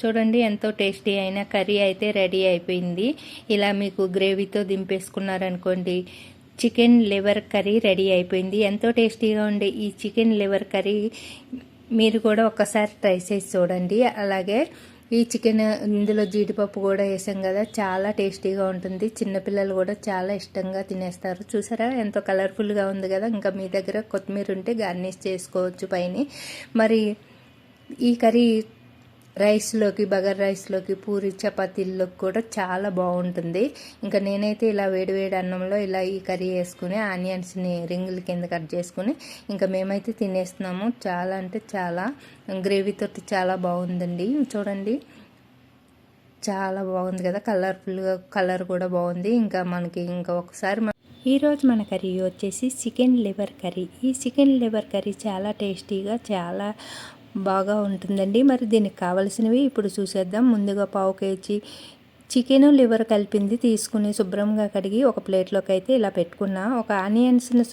చూడండి ఎంతో టేస్టీ అయిన కర్రీ అయితే రెడీ అయిపోయింది. ఇలా మీకు గ్రేవీతో దింపేసుకున్నారనుకోండి చికెన్ లివర్ కర్రీ రెడీ అయిపోయింది. ఎంతో టేస్టీగా ఉండే ఈ చికెన్ లివర్ కర్రీ మీరు కూడా ఒక్కసారి ట్రై చేసి చూడండి. అలాగే ఈ చికెన్ ఇందులో జీడిపప్పు కూడా వేసాం కదా చాలా టేస్టీగా ఉంటుంది. చిన్నపిల్లలు కూడా చాలా ఇష్టంగా తినేస్తారు. చూసారా ఎంతో కలర్ఫుల్గా ఉంది కదా. ఇంకా మీ దగ్గర కొత్తిమీర ఉంటే గార్నిష్ చేసుకోవచ్చు పైన. మరి ఈ కర్రీ రైస్లోకి బగర్ రైస్లోకి పూరి చపాతీల్లోకి కూడా చాలా బాగుంటుంది. ఇంకా నేనైతే ఇలా వేడివేడి అన్నంలో ఇలా ఈ కర్రీ వేసుకుని ఆనియన్స్ని రింగుల కింద కట్ చేసుకుని ఇంకా మేమైతే తినేస్తున్నాము. చాలా అంటే చాలా. గ్రేవీతో చాలా బాగుందండి. చూడండి. చాలా బాగుంది కదా. కలర్ఫుల్గా కలర్ కూడా బాగుంది. ఇంకా మనకి ఇంకా ఒకసారి ఈరోజు మన కర్రీ వచ్చేసి చికెన్ లివర్ కర్రీ. ఈ చికెన్ లివర్ కర్రీ చాలా టేస్టీగా చాలా బాగా ఉంటుందండి. మరి దీనికి కావలసినవి ఇప్పుడు చూసేద్దాం. ముందుగా పావు కేజీ చికెన్ లివర్ కలిపింది తీసుకుని శుభ్రంగా కడిగి ఒక ప్లేట్లోకి అయితే ఇలా పెట్టుకున్న. ఒక ఆనియన్స్ని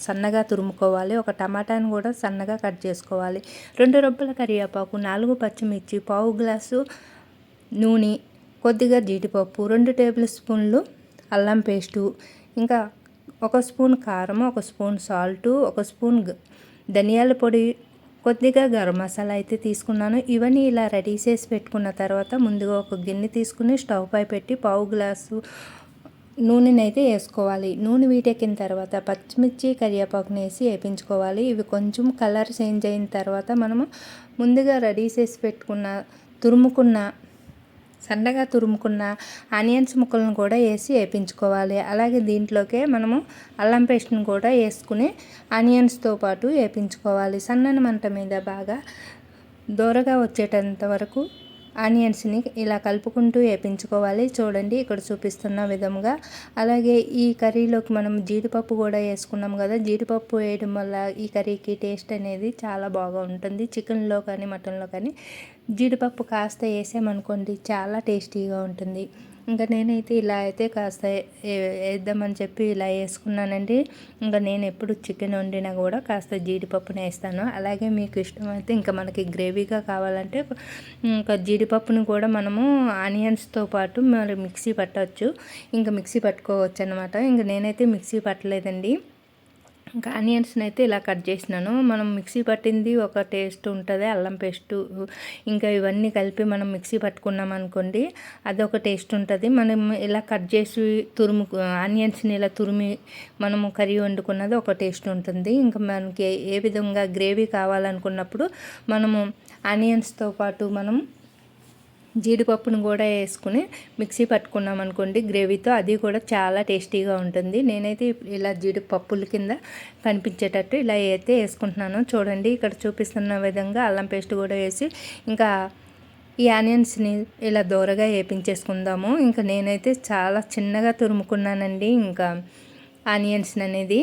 సన్నగా తురుముకోవాలి. ఒక టమాటాను కూడా సన్నగా కట్ చేసుకోవాలి. రెండు రొబ్బల కరివేపాకు నాలుగు పచ్చిమిర్చి పావు గ్లాసు నూనె కొద్దిగా జీడిపప్పు రెండు టేబుల్ స్పూన్లు అల్లం పేస్టు ఇంకా ఒక స్పూన్ కారం ఒక స్పూన్ సాల్టు ఒక స్పూన్ ధనియాల పొడి కొద్దిగా గరం మసాలా అయితే తీసుకున్నాను. ఇవన్నీ ఇలా రెడీ చేసి పెట్టుకున్న తర్వాత ముందుగా ఒక గిన్నె తీసుకుని స్టవ్ పై పెట్టి పావు గ్లాసు నూనెనైతే వేసుకోవాలి. నూనె వీటెక్కిన తర్వాత పచ్చిమిర్చి కరివేపాకుని వేసి వేపించుకోవాలి. ఇవి కొంచెం కలర్ చేంజ్ అయిన తర్వాత మనము ముందుగా రెడీ చేసి పెట్టుకున్న తురుముకున్న సన్నగా తురుముకున్న ఆనియన్స్ ముక్కలను కూడా వేసి వేపించుకోవాలి. అలాగే దీంట్లోకే మనము అల్లం పేస్ట్ని కూడా వేసుకుని ఆనియన్స్తో పాటు వేపించుకోవాలి. సన్నని మంట మీద బాగా దూరగా వచ్చేటంత వరకు ఆనియన్స్ని ఇలా కలుపుకుంటూ వేపించుకోవాలి. చూడండి ఇక్కడ చూపిస్తున్న విధంగా అలాగే ఈ కర్రీలోకి మనం జీడిపప్పు కూడా వేసుకున్నాం కదా. జీడిపప్పు వేయడం వల్ల ఈ కర్రీకి టేస్ట్ అనేది చాలా బాగా ఉంటుంది. చికెన్లో కానీ మటన్లో కానీ. జీడిపప్పు కాస్త వేసామనుకోండి చాలా టేస్టీగా ఉంటుంది. ఇంకా నేనైతే ఇలా అయితే కాస్త వేద్దామని చెప్పి ఇలా వేసుకున్నానండి. ఇంకా నేను ఎప్పుడు చికెన్ వండినా కూడా కాస్త జీడిపప్పుని వేస్తాను. అలాగే మీకు ఇష్టమైతే ఇంకా మనకి గ్రేవీగా కావాలంటే ఇంకా జీడిపప్పుని కూడా మనము ఆనియన్స్తో పాటు మరి మిక్సీ పట్టవచ్చు. ఇంకా మిక్సీ పట్టుకోవచ్చు అనమాట ఇంకా నేనైతే మిక్సీ పట్టలేదండి. ఇంకా ఆనియన్స్ని అయితే ఇలా కట్ చేసినాను. మనం మిక్సీ పట్టింది ఒక టేస్ట్ ఉంటుంది అల్లం పేస్టు ఇంకా ఇవన్నీ కలిపి మనం మిక్సీ పట్టుకున్నాం అనుకోండి అదొక టేస్ట్ ఉంటుంది. మనం ఇలా కట్ చేసి తురుము ఆనియన్స్ని ఇలా తురిమి మనము కర్రీ వండుకున్నది ఒక టేస్ట్ ఉంటుంది. ఇంకా మనకి ఏ విధంగా గ్రేవీ కావాలనుకున్నప్పుడు మనము ఆనియన్స్తో పాటు మనం జీడిపప్పును కూడా వేసుకుని మిక్సీ పట్టుకున్నాం అనుకోండి గ్రేవీతో అది కూడా చాలా టేస్టీగా ఉంటుంది. నేనైతే ఇలా జీడిపప్పుల కింద కనిపించేటట్టు ఇలా అయితే వేసుకుంటున్నాను. చూడండి ఇక్కడ చూపిస్తున్న విధంగా అల్లం పేస్ట్ కూడా వేసి ఇంకా ఈ ఆనియన్స్ని ఇలా దూరగా వేపించేసుకుందాము. ఇంకా నేనైతే చాలా చిన్నగా తురుముకున్నానండి ఇంకా ఆనియన్స్ అనేది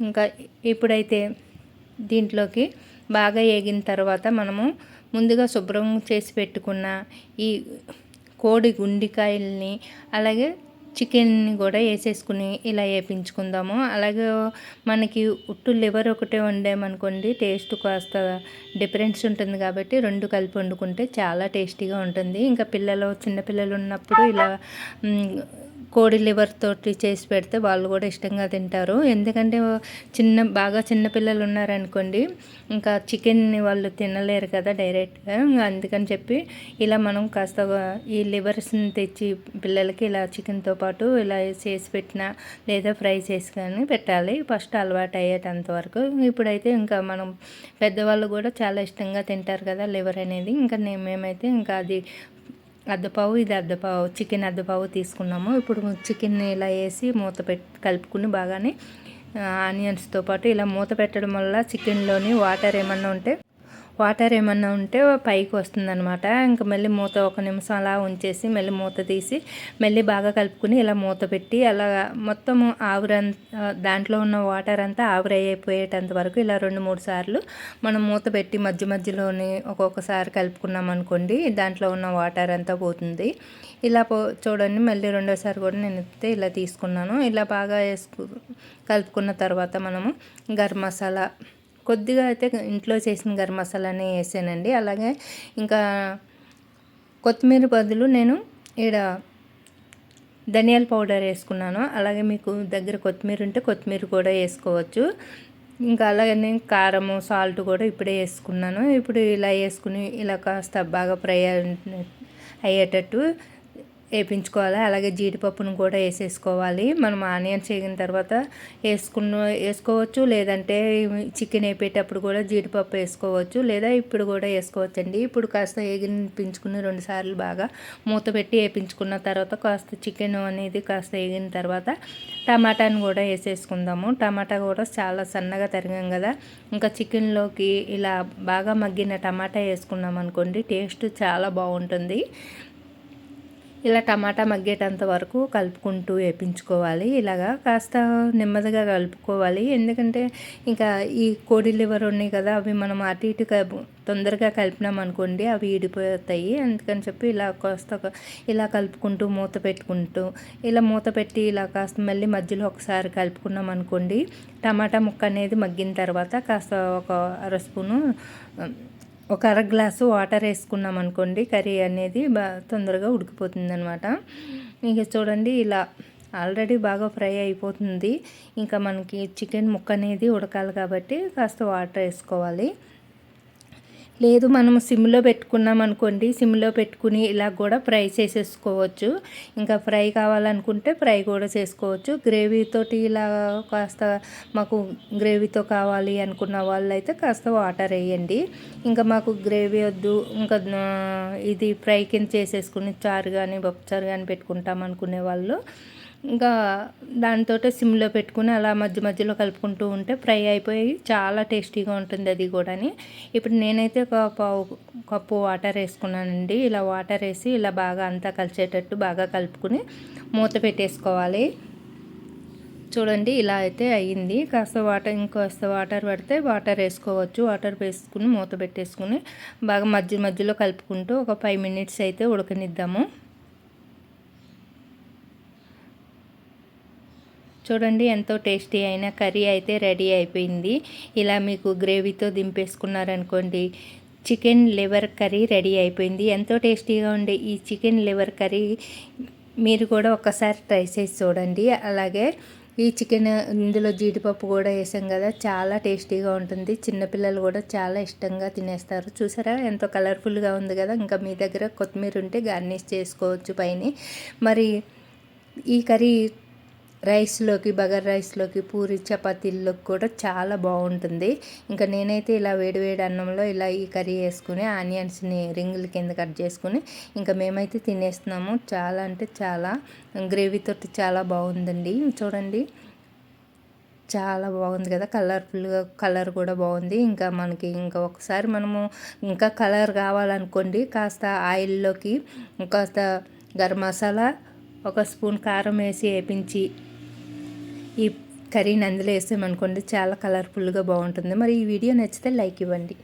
ఇంకా ఇప్పుడైతే దీంట్లోకి బాగా వేగిన తర్వాత మనము ముందుగా శుభ్రం చేసి పెట్టుకున్న ఈ కోడి గుండికాయల్ని అలాగే చికెన్ని కూడా వేసేసుకుని ఇలా వేపించుకుందాము. అలాగే మనకి ఉట్టు లివర్ ఒకటే వండామనుకోండి టేస్ట్ కాస్త డిఫరెన్స్ ఉంటుంది కాబట్టి రెండు కలిపి వండుకుంటే చాలా టేస్టీగా ఉంటుంది. ఇంకా పిల్లలు చిన్నపిల్లలు ఉన్నప్పుడు ఇలా కోడి లివర్ తోటి చేసి పెడితే వాళ్ళు కూడా ఇష్టంగా తింటారు. ఎందుకంటే చిన్న బాగా చిన్నపిల్లలు ఉన్నారనుకోండి ఇంకా చికెన్ని వాళ్ళు తినలేరు కదా డైరెక్ట్గా. అందుకని చెప్పి ఇలా మనం కాస్త ఈ లివర్స్ని తెచ్చి పిల్లలకి ఇలా చికెన్తో పాటు ఇలా చేసి పెట్టిన లేదా ఫ్రై చేసి కానీ పెట్టాలి. ఫస్ట్ అలవాటు అయ్యేటంత వరకు. ఇప్పుడైతే ఇంకా మనం పెద్దవాళ్ళు కూడా చాలా ఇష్టంగా తింటారు కదా లివర్ అనేది. ఇంకా మేమైతే ఇంకా అది అద్దపావు ఇది అద్దపావు చికెన్ అద్దపావు తీసుకున్నాము. ఇప్పుడు చికెన్ని ఇలా వేసి మూత పెట్టి కలుపుకుని బాగానే ఆనియన్స్తో పాటు ఇలా మూత పెట్టడం వల్ల చికెన్లోని వాటర్ ఏమన్నా ఉంటే వాటర్ ఏమన్నా ఉంటే పైకి వస్తుందనమాట ఇంకా మళ్ళీ మూత ఒక నిమిషం అలా ఉంచేసి మళ్ళీ మూత తీసి మళ్ళీ బాగా కలుపుకుని ఇలా మూత పెట్టి అలా మొత్తం ఆవిరం దాంట్లో ఉన్న వాటర్ అంతా ఆవిరైపోయేటంత వరకు ఇలా రెండు మూడు సార్లు మనం మూత పెట్టి మధ్య మధ్యలోని ఒక్కొక్కసారి కలుపుకున్నాం అనుకోండి దాంట్లో ఉన్న వాటర్ అంతా పోతుంది. ఇలా పో చూడండి మళ్ళీ రెండోసారి కూడా నేను అయితే ఇలా తీసుకున్నాను. ఇలా బాగా వేసుకు కలుపుకున్న తర్వాత మనము గరం మసాలా కొద్దిగా అయితే ఇంట్లో చేసిన గరం మసాలానే వేసానండి. అలాగే ఇంకా కొత్తిమీర బదులు నేను ఈడ ధనియాల పౌడర్ వేసుకున్నాను. అలాగే మీకు దగ్గర కొత్తిమీర ఉంటే కొత్తిమీర కూడా వేసుకోవచ్చు. ఇంకా అలాగనే కారము సాల్ట్ కూడా ఇప్పుడే వేసుకున్నాను. ఇప్పుడు ఇలా వేసుకుని ఇలా కాస్త బాగా ఫ్రై అయ్యేటట్టు వేపించుకోవాలి. అలాగే జీడిపప్పును కూడా వేసేసుకోవాలి. మనం ఆనియన్స్ వేగిన తర్వాత వేసుకున్న వేసుకోవచ్చు. లేదంటే చికెన్ వేపేటప్పుడు కూడా జీడిపప్పు వేసుకోవచ్చు. లేదా ఇప్పుడు కూడా వేసుకోవచ్చు అండి ఇప్పుడు కాస్త వేగింపించుకుని పెంచుకుని రెండుసార్లు బాగా మూత పెట్టి వేపించుకున్న తర్వాత కాస్త చికెన్ అనేది కాస్త వేగిన తర్వాత టమాటాను కూడా వేసేసుకుందాము. టమాటా కూడా చాలా సన్నగా తరిగాం కదా. ఇంకా చికెన్లోకి ఇలా బాగా మగ్గిన టమాటా వేసుకున్నాం అనుకోండి టేస్ట్ చాలా బాగుంటుంది. ఇలా టమాటా మగ్గేటంత వరకు కలుపుకుంటూ వేపించుకోవాలి. ఇలాగా కాస్త నెమ్మదిగా కలుపుకోవాలి. ఎందుకంటే ఇంకా ఈ కోడి లివర్ ఉన్నాయి కదా అవి మనం అటు ఇటు తొందరగా కలిపినాం అనుకోండి అవి ఈడిపోతాయి అందుకని చెప్పి ఇలా కాస్త ఇలా కలుపుకుంటూ మూత పెట్టుకుంటూ ఇలా మూత పెట్టి ఇలా కాస్త మళ్ళీ మధ్యలో ఒకసారి కలుపుకున్నాం అనుకోండి టమాటా ముక్క అనేది మగ్గిన తర్వాత కాస్త ఒక అర స్పూను ఒక అర గ్లాసు వాటర్ వేసుకున్నాం అనుకోండి కర్రీ అనేది బాగా తొందరగా ఉడికిపోతుంది అనమాట ఇక చూడండి ఇలా ఆల్రెడీ బాగా ఫ్రై అయిపోతుంది. ఇంకా మనకి చికెన్ ముక్క అనేది ఉడకాలి కాబట్టి కాస్త వాటర్ వేసుకోవాలి. లేదు మనం సిమ్లో పెట్టుకున్నాం అనుకోండి సిమ్లో పెట్టుకుని ఇలా కూడా ఫ్రై చేసేసుకోవచ్చు. ఇంకా ఫ్రై కావాలనుకుంటే ఫ్రై కూడా చేసుకోవచ్చు. గ్రేవీతోటి ఇలా కాస్త మాకు గ్రేవీతో కావాలి అనుకున్న వాళ్ళు అయితే కాస్త వాటర్ వేయండి. ఇంకా మాకు గ్రేవీ వద్దు ఇంకా ఇది ఫ్రై కింద చేసేసుకుని చారు కానీ చారు కానీ పెట్టుకుంటాం అనుకునే వాళ్ళు. ఇంకా దాంతో సిమ్లో పెట్టుకుని అలా మధ్య మధ్యలో కలుపుకుంటూ ఉంటే ఫ్రై అయిపోయి చాలా టేస్టీగా ఉంటుంది అది కూడా ఇప్పుడు నేనైతే ఒక పావు కప్పు వాటర్ వేసుకున్నానండి. ఇలా వాటర్ వేసి ఇలా బాగా అంతా కలిసేటట్టు బాగా కలుపుకుని మూత పెట్టేసుకోవాలి. చూడండి ఇలా అయితే అయ్యింది కాస్త వాటర్ ఇంకాస్త వాటర్ పడితే వాటర్ వేసుకోవచ్చు. వాటర్ వేసుకుని మూత పెట్టేసుకుని బాగా మధ్య మధ్యలో కలుపుకుంటూ ఒక ఫైవ్ మినిట్స్ అయితే ఉడకనిద్దాము. చూడండి ఎంతో టేస్టీ అయిన కర్రీ అయితే రెడీ అయిపోయింది. ఇలా మీకు గ్రేవీతో దింపేసుకున్నారనుకోండి చికెన్ లివర్ కర్రీ రెడీ అయిపోయింది. ఎంతో టేస్టీగా ఉండే ఈ చికెన్ లివర్ కర్రీ మీరు కూడా ఒకసారి ట్రై చేసి చూడండి. అలాగే ఈ చికెన్ ఇందులో జీడిపప్పు కూడా వేసాం కదా చాలా టేస్టీగా ఉంటుంది. చిన్నపిల్లలు కూడా చాలా ఇష్టంగా తినేస్తారు. చూసారా? ఎంతో కలర్ఫుల్గా ఉంది కదా. ఇంకా మీ దగ్గర కొత్తిమీర ఉంటే గార్నిష్ చేసుకోవచ్చు పైన. మరి ఈ కర్రీ రైస్లోకి బగర్ రైస్లోకి పూరి చపాతీల్లోకి కూడా చాలా బాగుంటుంది ఇంకా నేనైతే ఇలా వేడివేడి అన్నంలో ఇలా ఈ కర్రీ వేసుకుని ఆనియన్స్ని రింగుల కింద కట్ చేసుకుని ఇంకా మేమైతే తినేస్తున్నాము. చాలా అంటే చాలా. గ్రేవీతో చాలా బాగుందండి చూడండి. చాలా బాగుంది కదా. కలర్ఫుల్గా కలర్ కూడా బాగుంది ఇంకా మనకి ఇంకా ఒకసారి మనము ఇంకా కలర్ కావాలనుకోండి కాస్త ఆయిల్లోకి కాస్త గరం మసాలా ఒక స్పూన్ కారం వేసి వేపించి ఈ కర్రీని అందులో వేసామనుకోండి చాలా కలర్ఫుల్గా బాగుంటుంది. మరి ఈ వీడియో నచ్చితే లైక్ ఇవ్వండి.